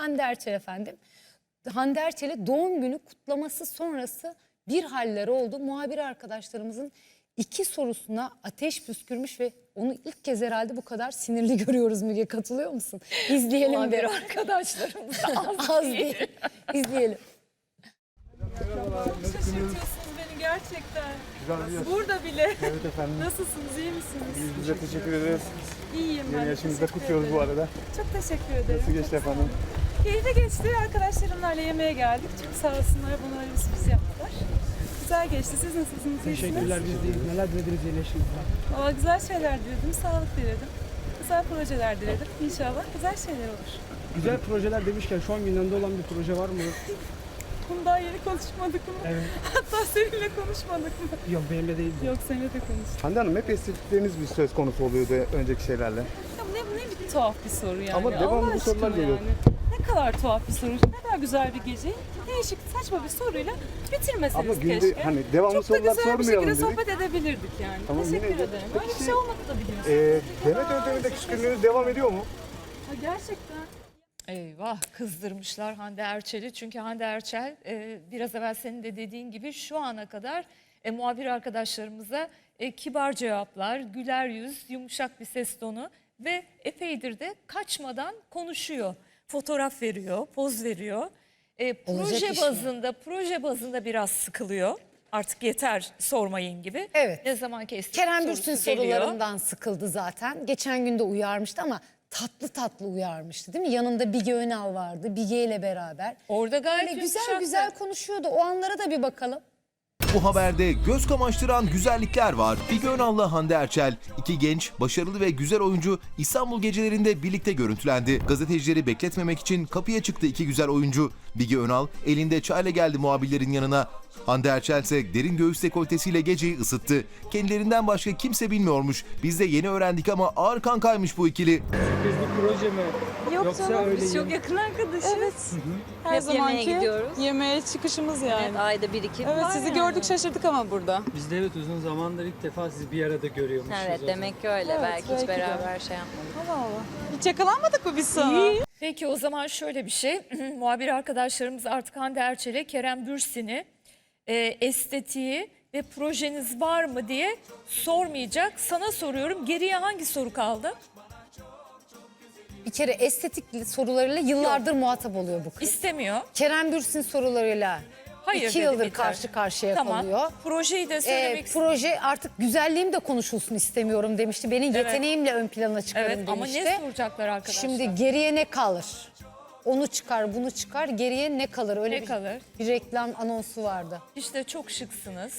Hande Erçel efendim. Hande Erçel'e doğum günü kutlaması sonrası bir haller oldu. Muhabir arkadaşlarımızın iki sorusuna ateş püskürmüş ve onu ilk kez herhalde bu kadar sinirli görüyoruz Müge katılıyor musun? İzleyelim Muhabir de. arkadaşlarımız da az Az değil. İzleyelim. Şaşırtıyorsunuz beni gerçekten. Güzel. Burada bile. Evet efendim. Nasılsınız, iyi misiniz? Biz de teşekkür ederiz. İyiyim ben. Yeni de, yaşımızda kutluyoruz bu arada. Çok teşekkür ederim. Nasıl geçti Çok sağ efendim? olun. Keyifli geçti. Arkadaşlarımlarla yemeğe geldik. Çok sağ olsunlar bana öyle bir sürpriz yaptılar. Güzel geçti. Siz nasılsınız? Teşekkürler biz de neler dilediniz iyileşinizden. Valla güzel şeyler diledim. Sağlık diledim. Güzel projeler diledim. İnşallah güzel şeyler olur. Güzel projeler demişken şu an gündemde olan bir proje var mı? Bunu daha yeni konuşmadık mı? Evet. Hatta seninle konuşmadık mı? Yok benimle değil. Yok seninle de konuştuk. Hande Hanım hep estetikleriniz bir söz konusu oluyordu önceki şeylerle. Ya bu ne, bu ne bir tuhaf bir soru yani. Ama devamlı Allah bu sorular aşkına geliyor. Ne kadar tuhaf bir soru. Ne kadar güzel bir gece. Değişik saçma bir soruyla bitirmeseniz Ama günde keşke. hani devamlı Çok da sorular güzel bir sormayalım şekilde dedik. sohbet edebilirdik yani. Tamam, Teşekkür yine de- ederim. Peki Öyle bir şey- şey olmadı da biliyorsun. Ee, Demet Özdemir'de küskünlüğünüz devam ediyor mu? Ha, gerçekten. Eyvah kızdırmışlar Hande Erçel'i. Çünkü Hande Erçel e, biraz evvel senin de dediğin gibi şu ana kadar e, muhabir arkadaşlarımıza e, kibar cevaplar, güler yüz, yumuşak bir ses tonu ve epeydir de kaçmadan konuşuyor. Fotoğraf veriyor, poz veriyor. E, proje iş mi? bazında, proje bazında biraz sıkılıyor. Artık yeter sormayın gibi. Evet. Ne zaman ki estetik Kerem sorusu Bürsin geliyor. sorularından sıkıldı zaten. Geçen gün de uyarmıştı ama tatlı tatlı uyarmıştı değil mi? Yanında Bige Önal vardı. Bige ile beraber. Orada gayet Böyle güzel yumuşaktı. güzel konuşuyordu. O anlara da bir bakalım. Bu haberde göz kamaştıran güzellikler var. Bige Önal'la Hande Erçel, iki genç, başarılı ve güzel oyuncu İstanbul gecelerinde birlikte görüntülendi. Gazetecileri bekletmemek için kapıya çıktı iki güzel oyuncu. Bige Önal elinde çayla geldi muhabirlerin yanına. Hande Erçel ise derin göğüs dekoltesiyle geceyi ısıttı. Kendilerinden başka kimse bilmiyormuş. Biz de yeni öğrendik ama ağır kankaymış bu ikili. Biz bir proje mi? Yok Yoksa canım öyle biz çok yakın arkadaşız. Evet. Her Hep zamanki yemeğe gidiyoruz. Yemeğe çıkışımız yani. Evet, ayda bir iki Evet var sizi yani. gördük şaşırdık ama burada. Biz de evet uzun zamandır ilk defa sizi bir arada görüyormuşuz. Evet o zaman. demek ki öyle. Evet, belki, belki hiç de. beraber şey yapmadık. Allah Allah. Hiç yakalanmadık mı biz sana? Peki o zaman şöyle bir şey. Muhabir arkadaşlarımız artık Hande Erçel'e Kerem Bürsin'i e, estetiği ve projeniz var mı diye sormayacak. Sana soruyorum geriye hangi soru kaldı? Bir kere estetik sorularıyla yıllardır muhatap oluyor bu kız. İstemiyor. Kerem Bürsin sorularıyla Hayır iki dedi, yıldır biter. karşı karşıya Tamam. kalıyor. Projeyi de Ee, söylemek proje artık güzelliğim de konuşulsun istemiyorum demişti. Benim yeteneğimle ön plana çıkarım Evet ama demişti. ne soracaklar arkadaşlar? Şimdi geriye ne kalır? Onu çıkar, bunu çıkar. Geriye ne kalır? Öyle Ne bir, kalır? bir reklam anonsu vardı. işte çok şıksınız.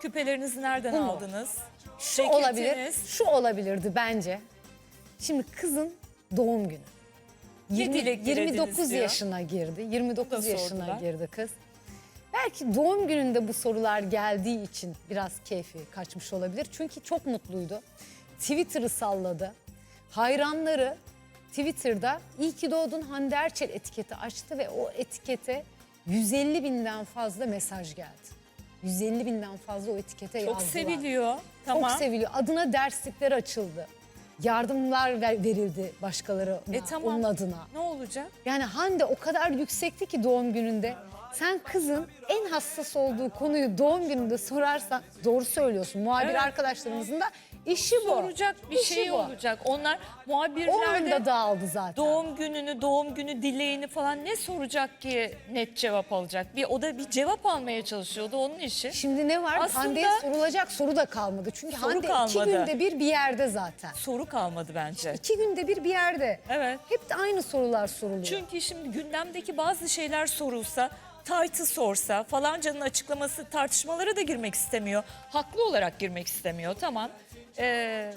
Küpelerinizi nereden mu? aldınız? Şu Ceketiniz. olabilir. Şu olabilirdi bence. Şimdi kızın doğum günü. Ne 20 dilek dilediniz 29 diyor. yaşına girdi. 29 da yaşına sordular. girdi kız. Belki doğum gününde bu sorular geldiği için biraz keyfi kaçmış olabilir. Çünkü çok mutluydu. Twitter'ı salladı. Hayranları Twitter'da iyi ki doğdun Hande Erçel etiketi açtı ve o etikete 150 binden fazla mesaj geldi. 150 binden fazla o etikete Çok yazdılar. seviliyor. Tamam. Çok seviliyor. Adına derslikler açıldı. Yardımlar ver- verildi başkaları E tamam. onun adına. Ne olacak? Yani Hande o kadar yüksekti ki doğum gününde. Sen kızın en hassas olduğu konuyu doğum gününde sorarsan doğru söylüyorsun. Muhabir Evet. arkadaşlarımızın da işi bu. Soracak bir İşi şey bu. olacak. Onlar muhabirlerde anda dağıldı zaten. doğum gününü, doğum günü dileğini falan ne soracak ki net cevap alacak? Bir o da bir cevap almaya çalışıyordu onun işi. Şimdi ne var? Aslında- Hande'ye sorulacak soru da kalmadı. Çünkü Soru Hande iki kalmadı. günde bir bir yerde zaten. Soru kalmadı bence. İki günde bir bir yerde. Evet. Hep de aynı sorular soruluyor. Çünkü şimdi gündemdeki bazı şeyler sorulsa, taytı sorsa falancanın açıklaması tartışmalara da girmek istemiyor. Haklı olarak girmek istemiyor tamam. Ee,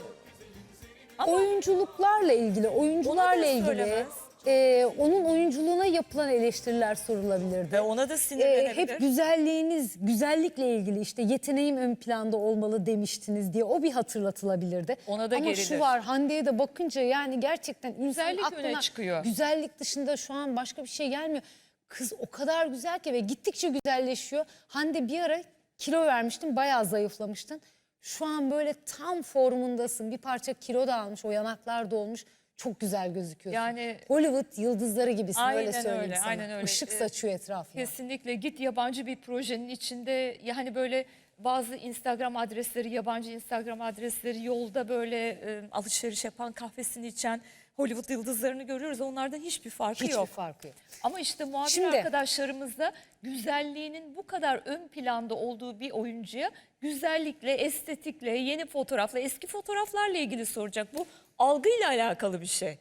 ama oyunculuklarla ilgili, oyuncularla ilgili söylemez. e, onun oyunculuğuna yapılan eleştiriler sorulabilirdi. ve ona da E, sinirlenebilir. hep güzelliğiniz, güzellikle ilgili işte yeteneğim ön planda olmalı demiştiniz diye o bir hatırlatılabilirdi. Ona da Ama gerilir. şu var Hande'ye de bakınca yani gerçekten insan Güzellik öne aklına çıkıyor. güzellik dışında şu an başka bir şey gelmiyor. Kız o kadar güzel ki ve gittikçe güzelleşiyor. Hande bir ara kilo vermiştin, bayağı zayıflamıştın. Şu an böyle tam formundasın. Bir parça kilo da almış, o yanaklar dolmuş. Çok güzel gözüküyorsun. Yani- Hollywood yıldızları gibisin öyle Aynen söyleyeyim öyle, sana. aynen öyle. Işık Ee, saçıyor etrafına. Kesinlikle git yabancı bir projenin içinde yani böyle bazı Instagram adresleri, yabancı Instagram adresleri yolda böyle e, alışveriş yapan, kahvesini içen Hollywood yıldızlarını görüyoruz. Onlardan hiçbir farkı Hiçbir yok. farkı yok. Ama işte muhabir Şimdi- arkadaşlarımız da güzelliğinin bu kadar ön planda olduğu bir oyuncuya güzellikle, estetikle, yeni fotoğrafla, eski fotoğraflarla ilgili soracak. Bu algıyla alakalı bir şey.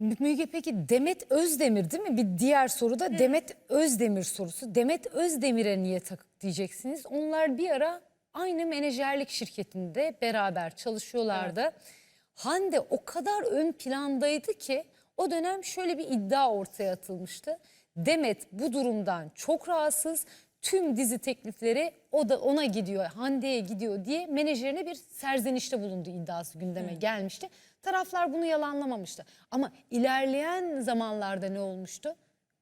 Müge peki Demet Özdemir değil mi? Bir diğer soru da Demet Özdemir sorusu. Demet Özdemir'e niye takık diyeceksiniz? Onlar bir ara aynı menajerlik şirketinde beraber çalışıyorlardı. Hande o kadar ön plandaydı ki o dönem şöyle bir iddia ortaya atılmıştı. Demet bu durumdan çok rahatsız. Tüm dizi teklifleri o da ona gidiyor, Hande'ye gidiyor diye menajerine bir serzenişte bulundu iddiası gündeme gelmişti. Taraflar bunu yalanlamamıştı. Ama ilerleyen zamanlarda ne olmuştu?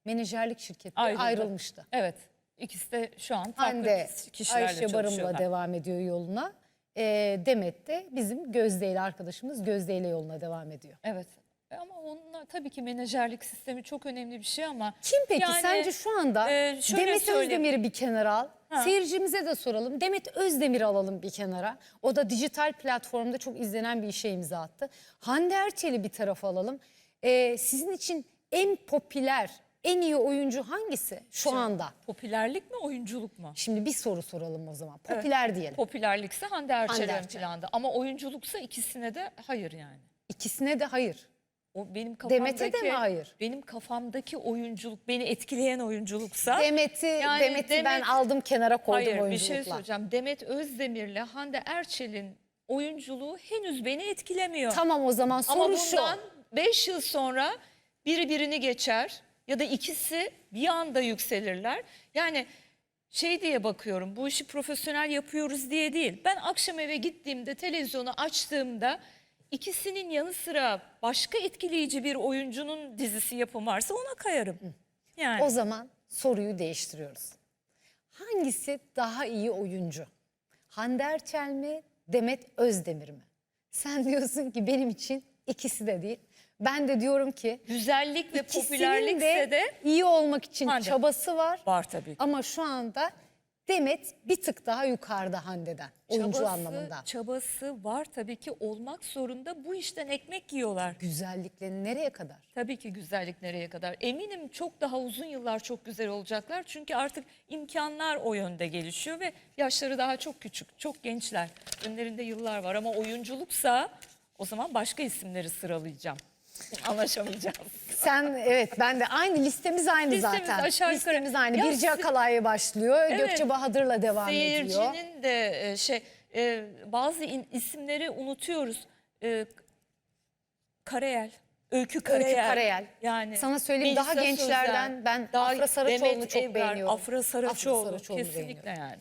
Menajerlik şirketi Ayrıldı. ayrılmıştı. Evet. İkisi de şu an farklı Hande kişilerle Ayşe Barım'la çalışıyorlar. devam ediyor yoluna. Ee, Demet de bizim Gözde ile arkadaşımız Gözde ile yoluna devam ediyor. Evet. E Ama onlar tabii ki menajerlik sistemi çok önemli bir şey ama Kim peki Yani, sence şu anda e, Demet söyleyeyim. Özdemir'i bir kenara al. Ha. Seyircimize de soralım. Demet Özdemir'i alalım bir kenara. O da dijital platformda çok izlenen bir işe imza attı. Hande Erçel'i bir tarafa alalım. Ee, sizin için en popüler, en iyi oyuncu hangisi şu anda? popülerlik mi oyunculuk mu? Şimdi bir soru soralım o zaman. Popüler diyelim. Popülerlikse Hande Erçel ön planda ama oyunculuksa ikisine de hayır yani. İkisine de hayır. O benim kafamdaki Demet'e de mi hayır? Benim kafamdaki oyunculuk, beni etkileyen oyunculuksa Demet'i Yani Demet'i ben Demet- aldım kenara koydum hayır bir oyunculukla. şey söyleyeceğim. Demet Özdemir'le Hande Erçel'in oyunculuğu henüz beni etkilemiyor. Tamam o zaman soru Ama bundan 5 yıl sonra biri birini geçer ya da ikisi bir anda yükselirler. Yani şey diye bakıyorum bu işi profesyonel yapıyoruz diye değil. Ben akşam eve gittiğimde televizyonu açtığımda ikisinin yanı sıra başka etkileyici bir oyuncunun dizisi yapım varsa ona kayarım. Yani O zaman soruyu değiştiriyoruz. Hangisi daha iyi oyuncu? Hande Erçel mi, Demet Özdemir mi? Sen diyorsun ki benim için ikisi de değil. Ben de diyorum ki güzellik ve popülerlikse de, iyi olmak için Hande. çabası var. var tabii ki. Ama şu anda Demet bir tık daha yukarıda Hande'den oyuncu Çabası- anlamında. Çabası var tabii ki olmak zorunda. Bu işten ekmek yiyorlar. Güzellikleri nereye kadar? Tabii ki güzellik nereye kadar? Eminim çok daha uzun yıllar çok güzel olacaklar. Çünkü artık imkanlar o yönde gelişiyor ve yaşları daha çok küçük, çok gençler. Önlerinde yıllar var ama oyunculuksa o zaman başka isimleri sıralayacağım. Anlaşamayacağız. Sen evet ben de aynı listemiz aynı Listemiz zaten. aşağı yukarı. Listemiz aynı. Ya Birce si- Akalay başlıyor. Evet. Gökçe Bahadır'la devam ediyor. Seyircinin de e, şey e, bazı in- isimleri unutuyoruz. E, Karayel. Öykü Karayel. Karayel. Yani Sana söyleyeyim, daha gençlerden ben Afra Saraçoğlu'nu Demet çok Evgar, beğeniyorum. Afra Saraçoğlu. Saraçoğlu'nu kesinlikle yani.